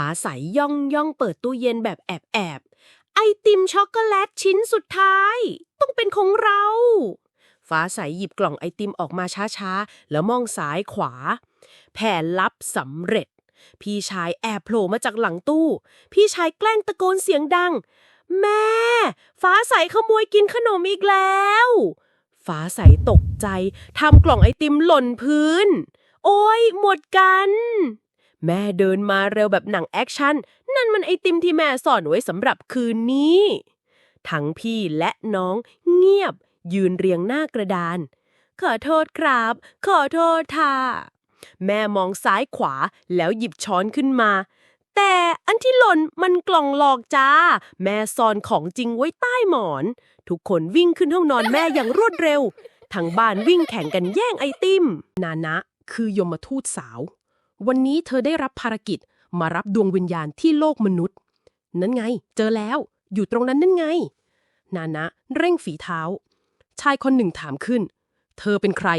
ฟ้าใสย่องย่องเปิดตู้เย็นแบบแอบแอบๆไอติมช็อกโกแลตชิ้นสุดท้าย ต้องเป็นของเรา ฟ้าใสหยิบกล่องไอติมออกมาช้าๆ แล้วมองซ้ายขวา แผนลับสำเร็จ พี่ชายแอบโผล่มาจากหลังตู้ พี่ชายแกล้งตะโกนเสียงดัง แม่ ฟ้าใสขโมยกินขนมอีกแล้ว ฟ้าใสตกใจทำกล่องไอติมหล่นพื้น โอ้ยหมดกัน แม่เดินมาเร็วแบบหนังแอคชั่น นั่นมันไอติมที่แม่ซ่อนไว้สำหรับคืนนี้ ทั้งพี่และน้องเงียบ ยืนเรียงหน้ากระดาน ขอโทษครับ ขอโทษค่ะแม่มองซ้ายขวาแล้วหยิบช้อนขึ้นมา แต่อันที่หล่นมันกล่องหลอกจ้า แม่ซ่อนของจริงไว้ใต้หมอน ทุกคนวิ่งขึ้นห้องนอนแม่อย่างรวดเร็ว ทั้งบ้านวิ่งแข่งกันแย่งไอติม นานะ คือยมทูตสาว วันนี้เธอได้รับภารกิจมารับดวงวิญญาณที่โลกมนุษย์ นั่นไง เจอแล้ว อยู่ตรงนั้นนั่นไง นานะ เร่งฝีเท้า ชายคนหนึ่งถามขึ้น เธอเป็นใคร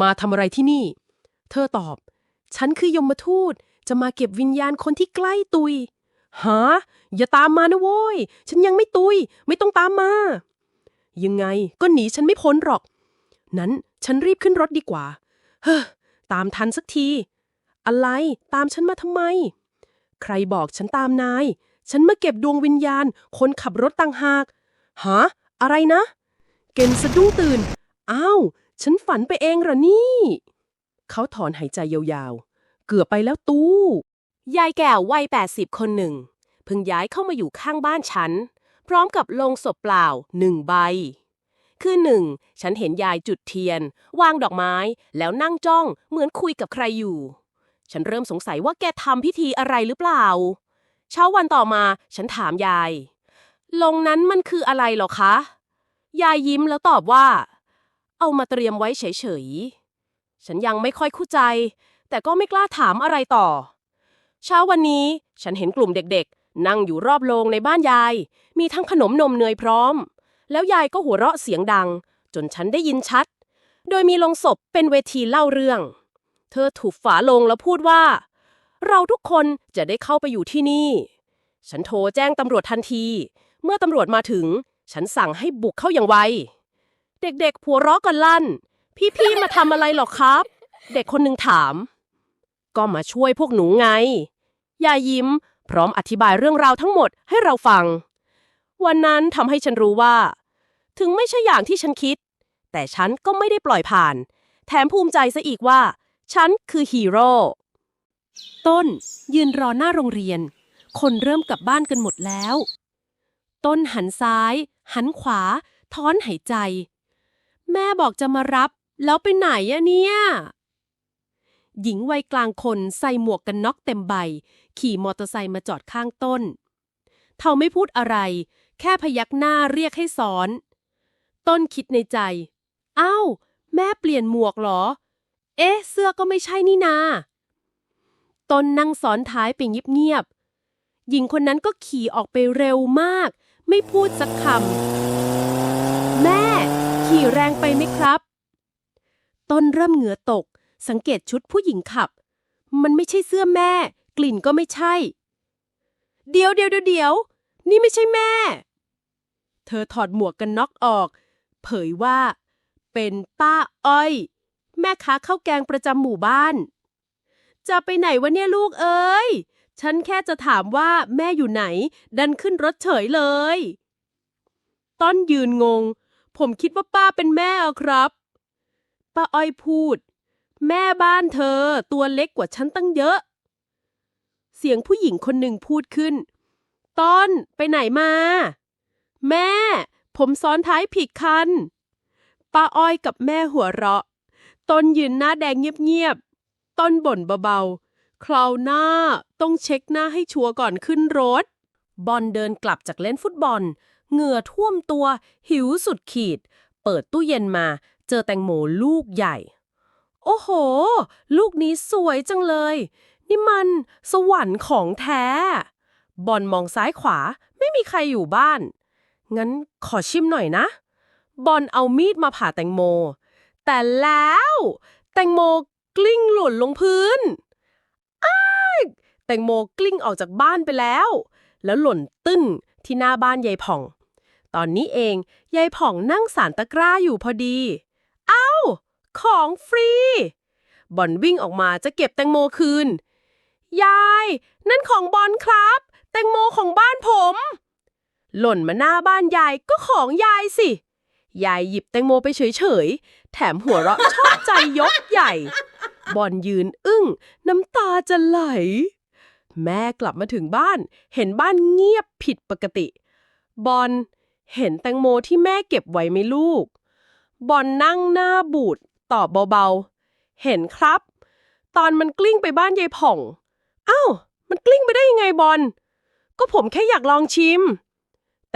มาทำอะไรที่นี่ เธอตอบ ฉันคือยมทูต จะมาเก็บวิญญาณคนที่ใกล้ตุยฮะอย่าตามมานะโว้ย ฉันยังไม่ตุย ไม่ต้องตามมา ยังไง ก็หนีฉันไม่พ้นหรอก นั้นฉันรีบขึ้นรถดีกว่า เฮ้อ ตามทันสักที อะไร ตามฉันมาทำไม ใครบอกฉันตามนาย ฉันมาเก็บดวงวิญญาณ คนขับรถต่างหากฮะอะไรนะ เกณฑ์สะดุ้งตื่น อ้าว ฉันฝันไปเองเหรอนี่ เขาถอนหายใจยาวๆ เกือบไปแล้วตู้ ยายแก่วัย 80 คนหนึ่ง เพิ่งย้ายเข้ามาอยู่ข้างบ้านฉัน พร้อมกับโลงศพเปล่าหนึ่งใบคือหนึ่งฉันเห็นยายจุดเทียน วางดอกไม้ แล้วนั่งจ้องเหมือนคุยกับใครอยู่ ฉันเริ่มสงสัยว่าแกทำพิธีอะไรหรือเปล่า เช้าวันต่อมา ฉันถามยาย ลงนั้นมันคืออะไรหรอคะ ยายยิ้มแล้วตอบว่า เอามาเตรียมไว้เฉยๆ ฉันยังไม่ค่อยเข้าใจ แต่ก็ไม่กล้าถามอะไรต่อ เช้าวันนี้ฉันเห็นกลุ่มเด็กๆ นั่งอยู่รอบโรงในบ้านยาย มีทั้งขนมนมเนยพร้อม แล้วยายก็หัวเราะเสียงดัง จนฉันได้ยินชัด โดยมีลงศพเป็นเวทีเล่าเรื่อง เธอถูกฝาลงแล้วพูดว่า เราทุกคนจะได้เข้าไปอยู่ที่นี่ ฉันโทรแจ้งตำรวจทันที เมื่อตำรวจมาถึง ฉันสั่งให้บุกเข้าอย่างไว เด็กๆผัวเราะกันลั่น พี่ๆมาทำอะไรหรอครับ เด็กคนหนึ่งถาม ก็มาช่วยพวกหนูไง ยายยิ้ม พร้อมอธิบายเรื่องราวทั้งหมดให้เราฟัง วันนั้นทำให้ฉันรู้ว่า ถึงไม่ใช่อย่างที่ฉันคิด แต่ฉันก็ไม่ได้ปล่อยผ่าน แถมภูมิใจซะอีกว่า ฉันคือฮีโร่ ต้นยืนรอหน้าโรงเรียน คนเริ่มกลับบ้านกันหมดแล้ว ต้นหันซ้าย หันขวา ท้อนหายใจ แม่บอกจะมารับ แล้วไปไหนอะเนี่ย หญิงวัยกลางคนใส่หมวกกันน็อกเต็มใบ ขี่มอเตอร์ไซค์มาจอดข้างต้น เธอไม่พูดอะไร แค่พยักหน้าเรียกให้สอน ต้นคิดในใจ อ้าว แม่เปลี่ยนหมวกเหรอ เอ๊ะ เสื้อก็ไม่ใช่นี่นา ตนนั่งซ้อนท้ายไปเงียบๆหญิงคนนั้นก็ขี่ออกไปเร็วมาก ไม่พูดสักคำ แม่ ขี่แรงไปไหมครับ ต้นเริ่มเหงื่อตก สังเกตชุดผู้หญิงขับ มันไม่ใช่เสื้อแม่ กลิ่นก็ไม่ใช่ เดี๋ยวเดี๋ยวเดี๋ยวเดี๋ยวนี่ไม่ใช่แม่ เธอถอดหมวกกันน็อกออก เผยว่า เป็นป้าอ้อย แม่ค้าข้าวแกงประจำหมู่บ้าน จะไปไหนวะเนี่ยลูกเอ้ย ฉันแค่จะถามว่าแม่อยู่ไหน ดันขึ้นรถเฉยเลย ต้นยืนงง ผมคิดว่าป้าเป็นแม่อะครับป้าอ้อยพูด แม่บ้านเธอตัวเล็กกว่าฉันตั้งเยอะ เสียงผู้หญิงคนหนึ่งพูดขึ้น ต้นไปไหนมา แม่ ผมซ้อนท้ายผิดคันป้าอ้อยกับแม่หัวเราะ ต้นยืนหน้าแดงเงียบๆ ต้นบ่นเบาๆ คราวหน้าต้องเช็คหน้าให้ชัวร์ก่อนขึ้นรถ บอลเดินกลับจากเล่นฟุตบอล เหงื่อท่วมตัว หิวสุดขีด เปิดตู้เย็นมา เจอแตงโมลูกใหญ่ โอ้โห ลูกนี้สวยจังเลย นี่มันสวรรค์ของแท้ บอลมองซ้ายขวาไม่มีใครอยู่บ้าน งั้นขอชิมหน่อยนะ บอลเอามีดมาผ่าแตงโม แต่แล้ว แตงโมกลิ้งหล่นลงพื้น อ้ายแตงโมกลิ้งออกจากบ้านไปแล้ว แล้วหล่นตึ้นที่หน้าบ้านยายผ่อง ตอนนี้เองยายผ่องนั่งสารตะกร้าอยู่พอดี เอ้า ของฟรี บอลวิ่งออกมาจะเก็บแตงโมคืน ยาย นั่นของบอลครับ แตงโมของบ้านผม หล่นมาหน้าบ้านยายก็ของยายสิ ยายหยิบแตงโมไปเฉยๆ แถมหัวเราะชอบใจยกใหญ่ บอลยืนอึ้ง น้ำตาจะไหล แม่กลับมาถึงบ้าน เห็นบ้านเงียบผิดปกติ บอลเห็นแตงโมที่แม่เก็บไว้ไหมลูก บอลนั่งหน้าบูดตอบเบาๆ เห็นครับ ตอนมันกลิ้งไปบ้านยายผ่อง อ้าว มันกลิ้งไปได้ยังไงบอล ก็ผมแค่อยากลองชิม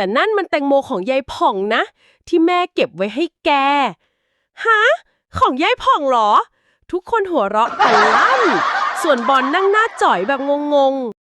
แต่นั่นมันแตงโมของยายผ่องนะ ที่แม่เก็บไว้ให้แกฮะของยายผ่องเหรอ ทุกคนหัวเราะกันลั่นส่วนบอลนั่งหน้าจ่อยแบบงง